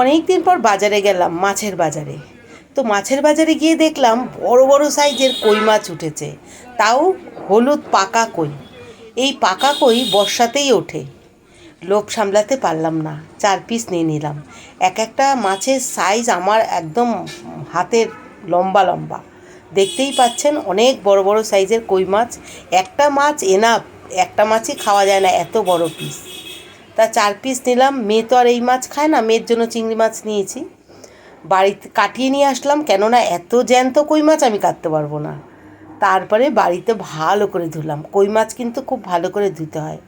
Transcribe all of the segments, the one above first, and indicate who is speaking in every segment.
Speaker 1: অনেক দিন পর বাজারে গেলাম, মাছের বাজারে। তো মাছের বাজারে গিয়ে দেখলাম বড় বড় সাইজের কই মাছ উঠেছে, তাও হলুদ পাকা কই। এই পাকা কই বর্ষাতেই ওঠে। লোভ সামলাতে পারলাম না, চার পিস নিয়ে নিলাম। এক একটা মাছের সাইজ আমার একদম হাতের লম্বা লম্বা। দেখতেই পাচ্ছেন অনেক বড় বড় সাইজের কই মাছ। একটা মাছ এনাফ, একটা মাছই খাওয়া যায় না, এত বড় পিস তা চার পিস নিলাম। মেয়ে তো আর এই মাছ খায় না, মেয়ের জন্য চিংড়ি মাছ নিয়েছি। বাড়িতে কাটিয়ে নিয়ে আসলাম, কেননা এত জ্যান্ত কই মাছ আমি কাটতে পারব না। তারপরে বাড়িতে ভালো করে ধুলাম। কই মাছ কিন্তু খুব ভালো করে ধুতে হয়।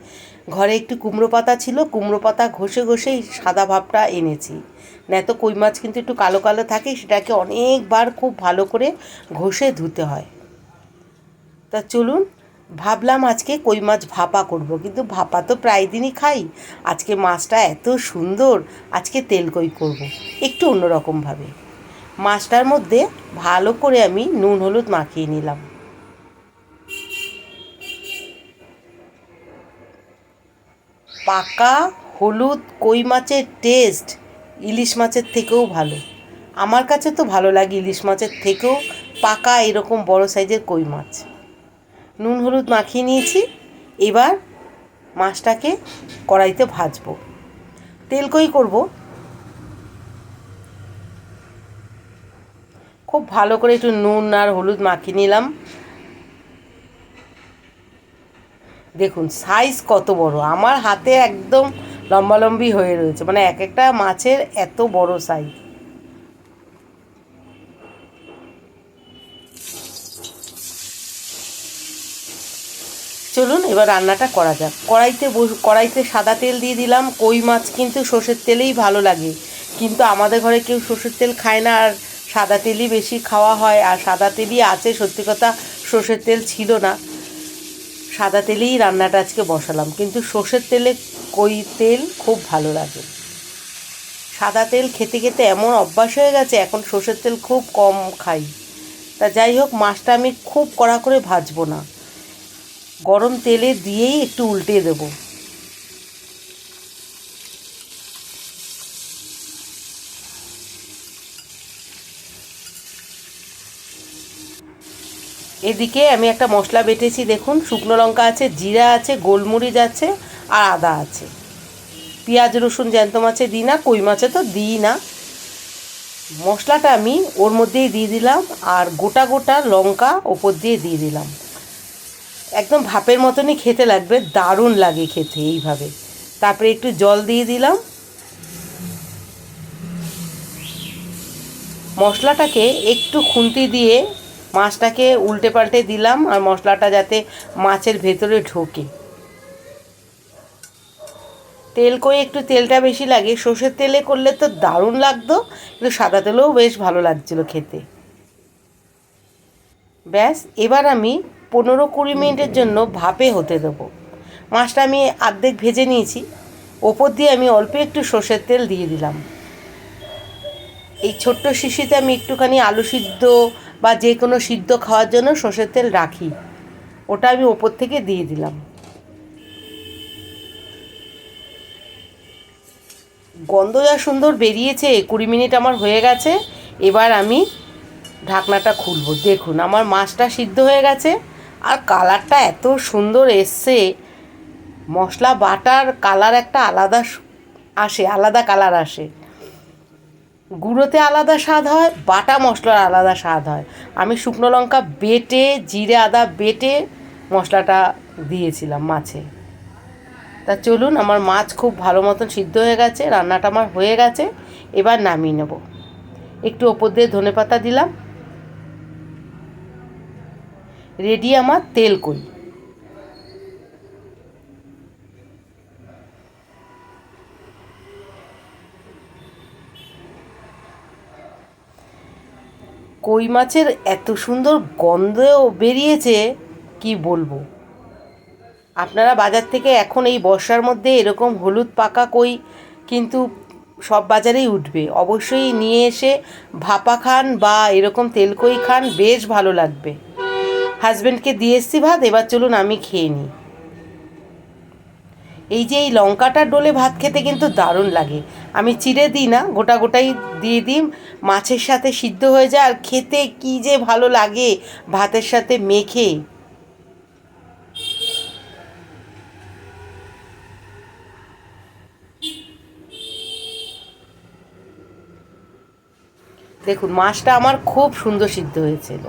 Speaker 1: ঘরে একটু কুমড়ো পাতা ছিল, কুমড়ো পাতা ঘষে ঘষেই সাদা ভাবটা এনেছি। না কই মাছ কিন্তু একটু কালো কালো থাকে, সেটাকে অনেকবার খুব ভালো করে ঘষে ধুতে হয়। তা চলুন ভাবলাম আজকে কই মাছ ভাপা করব, কিন্তু ভাপা তো প্রায় দিনই খাই। আজকে মাছটা এত সুন্দর, আজকে তেল কই করব, একটু অন্যরকমভাবে মাছটার মধ্যে ভালো করে আমি নুন হলুদ মাখিয়ে নিলাম। পাকা হলুদ কই মাছের টেস্ট ইলিশ মাছের থেকেও ভালো। আমার কাছে তো ভালো লাগে ইলিশ মাছের থেকেও পাকা এরকম বড় সাইজের কই মাছ। নুন হলুদ মাখিয়ে নিয়েছি। এবার মাছটাকে কড়াইতে ভাজবো। তেল কই করব? খুব ভালো করে একটু নুন আর হলুদ মাখিয়ে নিলাম। দেখুন সাইজ কত বড়। আমার হাতে একদম লম্বালম্বি হয়ে রয়েছে। মানে এক একটা মাছের এত বড় সাইজ চলুন এবার রান্নাটা করা যাক। কড়াইতে কড়াইতে সাদা তেল দিয়ে দিলাম, কই মাছ কিন্তু সর্ষের তেলেই ভালো লাগে। কিন্তু আমাদের ঘরে কেউ সর্ষের তেল খায় না, আর সাদা তেলই বেশি খাওয়া হয়, আর সাদা তেলই আছে, সত্যি কথা সর্ষের তেল ছিল না। সাদা তেলেই রান্নাটা আজকে বসালাম, কিন্তু সর্ষের তেলে কই তেল খুব ভালো লাগে। সাদা তেল খেতে খেতে এমন অভ্যাস হয়ে গেছে, এখন সর্ষের তেল খুব কম খাই। তা যাই হোক, মাছটা আমি খুব কড়া করে ভাজবো না। গরম তেলে দিয়েই একটু উল্টে দেব। এদিকে আমি একটা মশলা বেটেছি, দেখুন, শুকনো লঙ্কা আছে, জিরা আছে, গোলমরিচ আছে, আর আদা আছে। পেঁয়াজ, রসুন জ্যান্ত মাছে দিই না, কই মাছে তো দিই না। মশলাটা আমি ওর মধ্যেই দিয়ে দিলাম, আর গোটা গোটা লঙ্কা ওপর দিয়ে দিয়ে দিলাম। একদম ভাপের মতনই খেতে লাগবে, দারুণ লাগে খেতে এইভাবে। তারপরে একটু জল দিয়ে দিলাম। মশলাটাকে একটু খুন্তি দিয়ে মাছটাকে উল্টে পাল্টে দিলাম, আর মশলাটা যাতে মাছের ভেতরে ঢোকে। তেল করে একটু তেলটা বেশি লাগে, সর্ষের তেলে করলে তো দারুণ লাগতো, কিন্তু সাদা তেলেও বেশ ভালো লাগছিল খেতে। ব্যাস, এবার আমি পনেরো কুড়ি মিনিটের জন্য ভাপে হতে দেবো। মাছটা আমি আর্ধেক ভেজে নিয়েছি। ওপর দিয়ে আমি অল্প একটু সর্ষের তেল দিয়ে দিলাম। এই ছোট্ট শিশিতে আমি একটুখানি আলু সিদ্ধ বা যে কোনো সিদ্ধ খাওয়ার জন্য সর্ষের তেল রাখি। ওটা আমি ওপর থেকে দিয়ে দিলাম। গন্ধ যা সুন্দর বেরিয়েছে, কুড়ি মিনিট আমার হয়ে গেছে। এবার আমি ঢাকনাটা খুলবো। দেখুন, আমার মাছটা সিদ্ধ হয়ে গেছে। আর কালারটা এত সুন্দর এসছে। মশলা, বাটার কালার একটা আলাদা আসে, আলাদা কালার আসে। গুঁড়োতে আলাদা স্বাদ হয়, বাটা মশলার আলাদা স্বাদ হয়। আমি শুকনো লঙ্কা বেটে, জিরে, আদা বেটে মশলাটা দিয়েছিলাম মাছে। তা চলুন, আমার মাছ খুব ভালো মতন সিদ্ধ হয়ে গেছে, রান্নাটা আমার হয়ে গেছে, এবার নামিয়ে নেব। একটু ওপর দিয়ে ধনে পাতা দিলাম। রেডি আমার তেল কই। কই মাছের এত সুন্দর গন্ধ বেরিয়েছে, কি বলব? আপনারা বাজার থেকে এখন এই বর্ষার মধ্যে এরকম হলুদ পাকা কই, কিন্তু সব বাজারেই উঠবে। অবশ্যই নিয়ে এসে ভাপা খান বা এরকম তেল কই খান, বেশ ভালো লাগবে। হাজব্যান্ডকে দিয়ে এসছি ভাত, এবার চলুন আমি খেয়ে নিই। এই যে এই লঙ্কাটা ডোলে ভাত খেতে কিন্তু দারুণ লাগে। আমি চিড়ে দিই না, গোটা গোটাই দিয়ে দিই, মাছের সাথে সিদ্ধ হয়ে যায়, আর খেতে কী যে ভালো লাগে ভাতের সাথে মেখে। দেখুন, মাছটা আমার খুব সুন্দর সিদ্ধ হয়েছিল।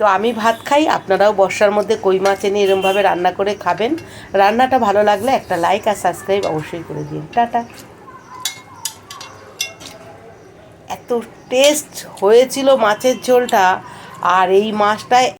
Speaker 1: তো আমি ভাত খাই, আপনারাও বর্ষার মধ্যে কই মাছ এনে এরমভাবে রান্না করে খাবেন। রান্নাটা ভালো লাগলে একটা লাইক আর সাবস্ক্রাইব অবশ্যই করে দিন। টাটা। এত টেস্ট হয়েছিল মাছের ঝোলটা, আর এই মাছটায়